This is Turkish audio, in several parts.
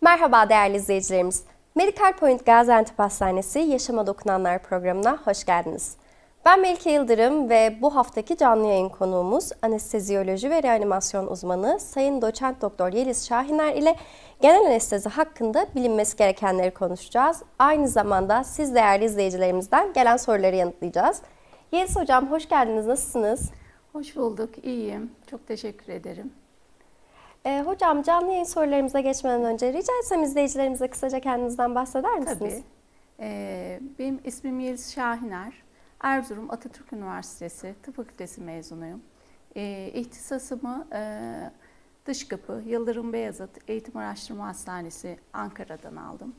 Merhaba değerli izleyicilerimiz. Medical Point Gaziantep Hastanesi Yaşama Dokunanlar programına hoş geldiniz. Ben Melike Yıldırım ve bu haftaki canlı yayın konuğumuz anesteziyoloji ve reanimasyon uzmanı Sayın Doçent Doktor Yeliz Şahiner ile genel anestezi hakkında bilinmesi gerekenleri konuşacağız. Aynı zamanda siz değerli izleyicilerimizden gelen soruları yanıtlayacağız. Yeliz Hocam hoş geldiniz. Nasılsınız? Hoş bulduk, iyiyim. Çok teşekkür ederim. Ee, hocam canlı yayın sorularımıza geçmeden önce rica etsem izleyicilerimize kısaca kendinizden bahseder misiniz? Tabii. Ee, benim ismim Yeliz Şahiner. Erzurum Atatürk Üniversitesi Tıp Fakültesi mezunuyum. Ee, ihtisasımı e, dış kapı Yıldırım Beyazıt Eğitim Araştırma Hastanesi Ankara'dan aldım.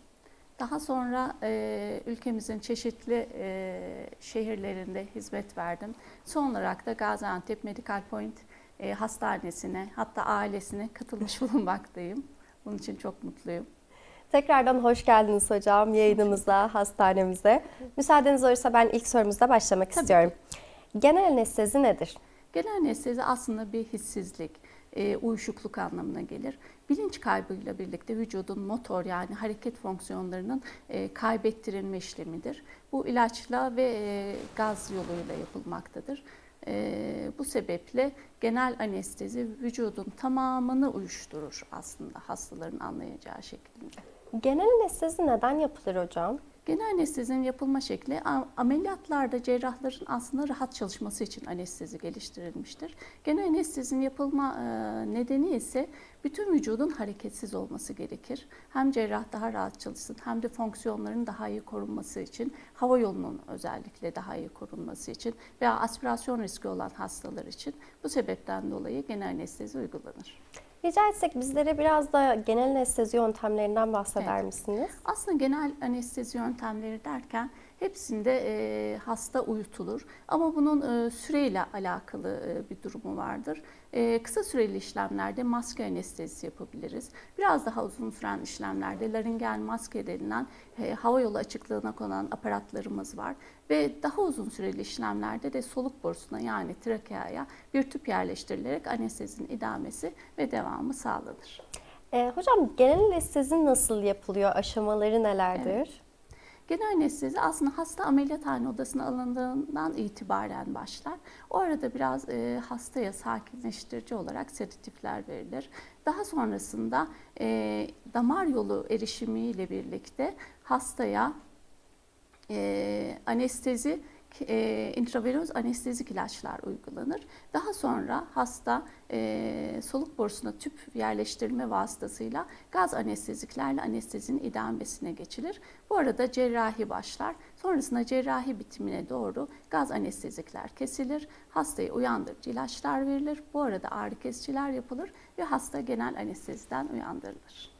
Daha sonra e, ülkemizin çeşitli e, şehirlerinde hizmet verdim. Son olarak da Gaziantep Medical Point e, Hastanesi'ne hatta ailesine katılmış bulunmaktayım. Bunun için çok mutluyum. Tekrardan hoş geldiniz hocam yayınımıza, hastanemize. Müsaadeniz olursa ben ilk sorumuzda başlamak Tabii istiyorum. Genel anestezi nedir? Genel anestezi aslında bir hissizlik, e, uyuşukluk anlamına gelir. Bilinç kaybıyla birlikte vücudun motor yani hareket fonksiyonlarının e, kaybettirilme işlemidir. Bu ilaçla ve e, gaz yoluyla yapılmaktadır. E, bu sebeple genel anestezi vücudun tamamını uyuşturur aslında hastaların anlayacağı şekilde. Genel anestezi neden yapılır hocam? Genel anestezinin yapılma şekli ameliyatlarda cerrahların aslında rahat çalışması için anestezi geliştirilmiştir. Genel anestezinin yapılma e, nedeni ise bütün vücudun hareketsiz olması gerekir. Hem cerrah daha rahat çalışsın hem de fonksiyonların daha iyi korunması için, hava yolunun özellikle daha iyi korunması için veya aspirasyon riski olan hastalar için bu sebepten dolayı genel anestezi uygulanır. Rica etsek bizlere biraz da genel anestezi yöntemlerinden bahseder Evet. misiniz? Aslında genel anestezi yöntemleri derken hepsinde e, hasta uyutulur. Ama bunun e, süreyle alakalı e, bir durumu vardır. E, kısa süreli işlemlerde maske anestezisi yapabiliriz. Biraz daha uzun süren işlemlerde laringel maske denilen e, hava yolu açıklığına konan aparatlarımız var. Ve daha uzun süreli işlemlerde de soluk borusuna yani trakeaya bir tüp yerleştirilerek anestezinin idamesi ve devamı sağlanır. Ee, hocam genel anestezi nasıl yapılıyor? Aşamaları nelerdir? Genel anestezi aslında hasta ameliyathane odasına alındığından itibaren başlar. O arada biraz e, hastaya sakinleştirici olarak sedatifler verilir. Daha sonrasında e, damar yolu erişimiyle birlikte hastaya e, anestezi e, intravenöz anestezik ilaçlar uygulanır. Daha sonra hasta e, soluk borusuna tüp yerleştirme vasıtasıyla gaz anesteziklerle anestezinin idamesine geçilir. Bu arada cerrahi başlar. Sonrasında cerrahi bitimine doğru gaz anestezikler kesilir. Hastayı uyandırıcı ilaçlar verilir. Bu arada ağrı kesiciler yapılır ve hasta genel anesteziden uyandırılır.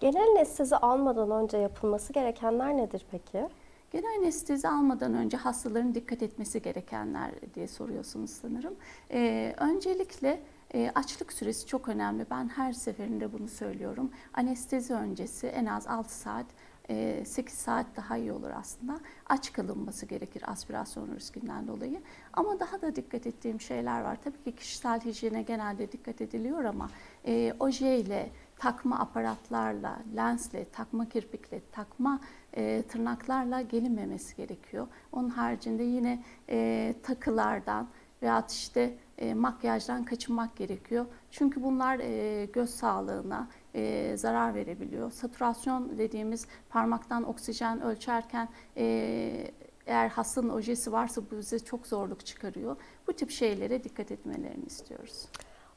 Genel anestezi almadan önce yapılması gerekenler nedir peki? Genel anestezi almadan önce hastaların dikkat etmesi gerekenler diye soruyorsunuz sanırım. Ee, öncelikle e, açlık süresi çok önemli. Ben her seferinde bunu söylüyorum. Anestezi öncesi en az 6 saat, e, 8 saat daha iyi olur aslında. Aç kalınması gerekir aspirasyon riskinden dolayı. Ama daha da dikkat ettiğim şeyler var. Tabii ki kişisel hijyene genelde dikkat ediliyor ama e, ojeyle, takma aparatlarla, lensle, takma kirpikle, takma e, tırnaklarla gelinmemesi gerekiyor. Onun haricinde yine e, takılardan veyahut işte e, makyajdan kaçınmak gerekiyor. Çünkü bunlar e, göz sağlığına e, zarar verebiliyor. Saturasyon dediğimiz parmaktan oksijen ölçerken e, eğer hastanın ojesi varsa bu bize çok zorluk çıkarıyor. Bu tip şeylere dikkat etmelerini istiyoruz.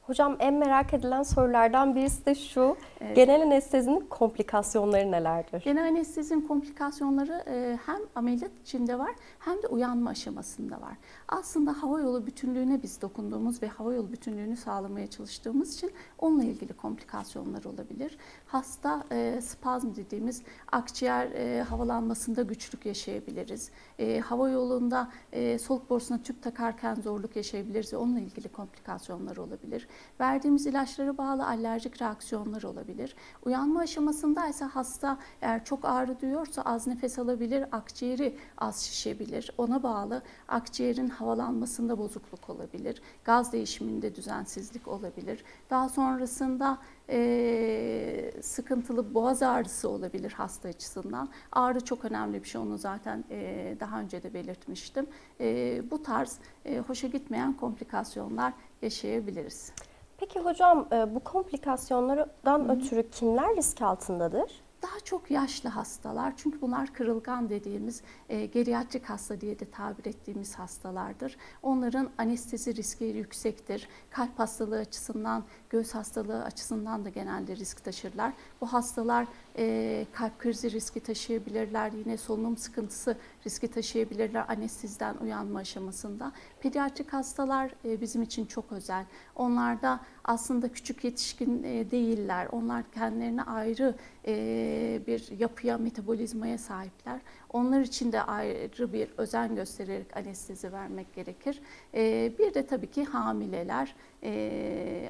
Hocam en merak edilen sorulardan birisi de şu. Evet. Genel anestezinin komplikasyonları nelerdir? Genel anestezinin komplikasyonları e, hem ameliyat içinde var hem de uyanma aşamasında var. Aslında hava yolu bütünlüğüne biz dokunduğumuz ve hava yolu bütünlüğünü sağlamaya çalıştığımız için onunla ilgili komplikasyonlar olabilir. Hasta e, spazm dediğimiz akciğer e, havalanmasında güçlük yaşayabiliriz. E, hava yolunda e, soluk borusuna tüp takarken zorluk yaşayabiliriz ve onunla ilgili komplikasyonlar olabilir. Verdiğimiz ilaçlara bağlı alerjik reaksiyonlar olabilir. Uyanma aşamasında ise hasta eğer çok ağrı duyuyorsa az nefes alabilir, akciğeri az şişebilir. Ona bağlı akciğerin havalanmasında bozukluk olabilir, gaz değişiminde düzensizlik olabilir. Daha sonrasında e, sıkıntılı boğaz ağrısı olabilir hasta açısından. Ağrı çok önemli bir şey, onu zaten e, daha önce de belirtmiştim. E, bu tarz e, hoşa gitmeyen komplikasyonlar yaşayabiliriz. Peki hocam e, bu komplikasyonlardan ötürü kimler risk altındadır? Daha çok yaşlı hastalar çünkü bunlar kırılgan dediğimiz e, geriatrik hasta diye de tabir ettiğimiz hastalardır. Onların anestezi riski yüksektir. Kalp hastalığı açısından, göğüs hastalığı açısından da genelde risk taşırlar. Bu hastalar e, kalp krizi riski taşıyabilirler, yine solunum sıkıntısı riski taşıyabilirler anesteziden uyanma aşamasında. Pediatrik hastalar e, bizim için çok özel. Onlarda aslında küçük yetişkin e, değiller. Onlar kendilerine ayrı e, bir yapıya, metabolizmaya sahipler. Onlar için de ayrı bir özen göstererek anestezi vermek gerekir. E, bir de tabii ki hamileler,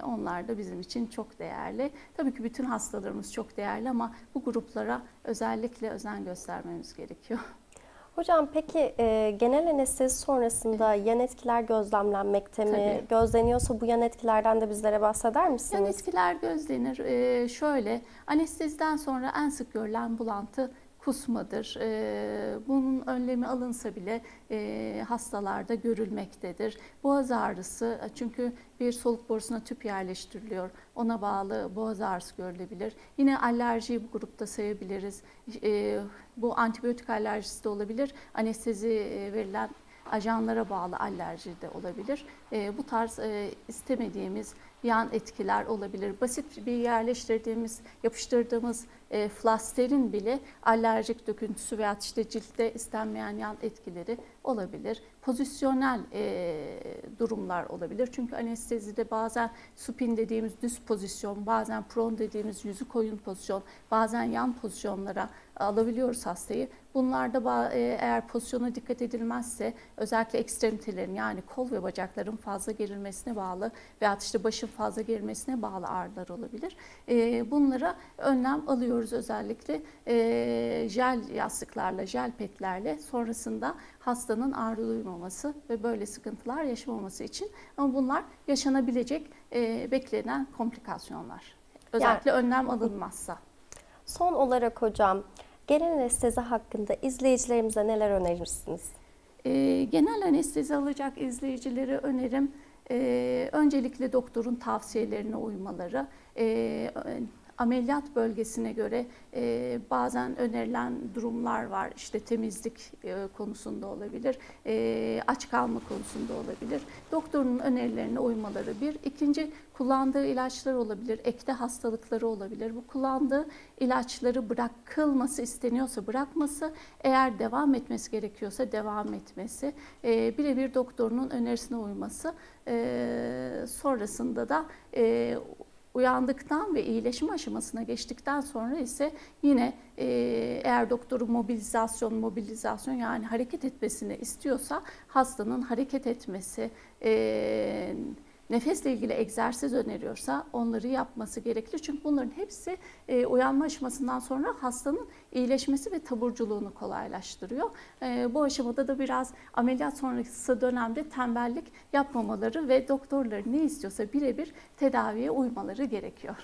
onlar da bizim için çok değerli. Tabii ki bütün hastalarımız çok değerli ama bu gruplara özellikle özen göstermemiz gerekiyor. Hocam peki e, genel anestezi sonrasında yan etkiler gözlemlenmekte mi? Tabii. Gözleniyorsa bu yan etkilerden de bizlere bahseder misiniz? Yan etkiler gözlenir. Ee, şöyle, anesteziden sonra en sık görülen bulantı kusmadır. Ee, bunun önlemi alınsa bile e, hastalarda görülmektedir. Boğaz ağrısı çünkü bir soluk borusuna tüp yerleştiriliyor. Ona bağlı boğaz ağrısı görülebilir. Yine alerjiyi bu grupta sayabiliriz. Ee, bu antibiyotik alerjisi de olabilir. Anestezi e, verilen ajanlara bağlı alerji de olabilir. E, bu tarz e, istemediğimiz yan etkiler olabilir. Basit bir yerleştirdiğimiz, yapıştırdığımız e, flasterin bile alerjik döküntüsü veya işte ciltte istenmeyen yan etkileri olabilir. Pozisyonel e, durumlar olabilir. Çünkü anestezide bazen supin dediğimiz düz pozisyon, bazen prone dediğimiz yüzü koyun pozisyon, bazen yan pozisyonlara alabiliyoruz hastayı. Bunlarda e, eğer pozisyona dikkat edilmezse özellikle ekstremitelerin yani kol ve bacakların fazla gerilmesine bağlı veya işte başın fazla gerilmesine bağlı ağrılar olabilir. E, Bunlara önlem alıyoruz özellikle e, jel yastıklarla, jel petlerle sonrasında hastanın ağrı duymaması ve böyle sıkıntılar yaşamaması için. Ama bunlar yaşanabilecek e, beklenen komplikasyonlar. Özellikle önlem alınmazsa. Son olarak hocam genel anestezi hakkında izleyicilerimize neler önerirsiniz? E, genel anestezi alacak izleyicilere önerim e, öncelikle doktorun tavsiyelerine uymaları. E, ameliyat bölgesine göre e, bazen önerilen durumlar var. İşte temizlik e, konusunda olabilir, e, aç kalma konusunda olabilir. Doktorun önerilerine uymaları bir. İkinci kullandığı ilaçlar olabilir, ekte hastalıkları olabilir. Bu kullandığı ilaçları bırakılması isteniyorsa bırakması, eğer devam etmesi gerekiyorsa devam etmesi, e, birebir doktorunun önerisine uyması, e, sonrasında da e, uyandıktan ve iyileşme aşamasına geçtikten sonra ise yine e, eğer doktoru mobilizasyon, mobilizasyon yani hareket etmesini istiyorsa hastanın hareket etmesi, e, nefesle ilgili egzersiz öneriyorsa onları yapması gerekir. Çünkü bunların hepsi e, uyanma aşamasından sonra hastanın iyileşmesi ve taburculuğunu kolaylaştırıyor. E, bu aşamada da biraz ameliyat sonrası dönemde tembellik yapmamaları ve doktorların ne istiyorsa birebir tedaviye uymaları gerekiyor.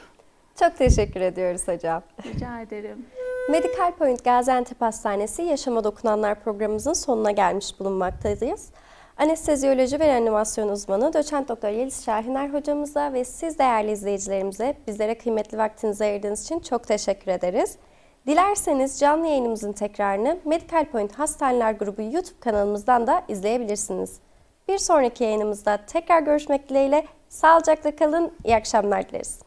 Çok teşekkür ediyoruz hocam. Rica ederim. Medical Point Gaziantep Hastanesi Yaşama Dokunanlar programımızın sonuna gelmiş bulunmaktayız. Anesteziyoloji ve reanimasyon uzmanı Doçent Doktor Yeliz Şahiner hocamıza ve siz değerli izleyicilerimize bizlere kıymetli vaktinizi ayırdığınız için çok teşekkür ederiz. Dilerseniz canlı yayınımızın tekrarını Medical Point Hastaneler Grubu YouTube kanalımızdan da izleyebilirsiniz. Bir sonraki yayınımızda tekrar görüşmek dileğiyle sağlıcakla kalın, iyi akşamlar dileriz.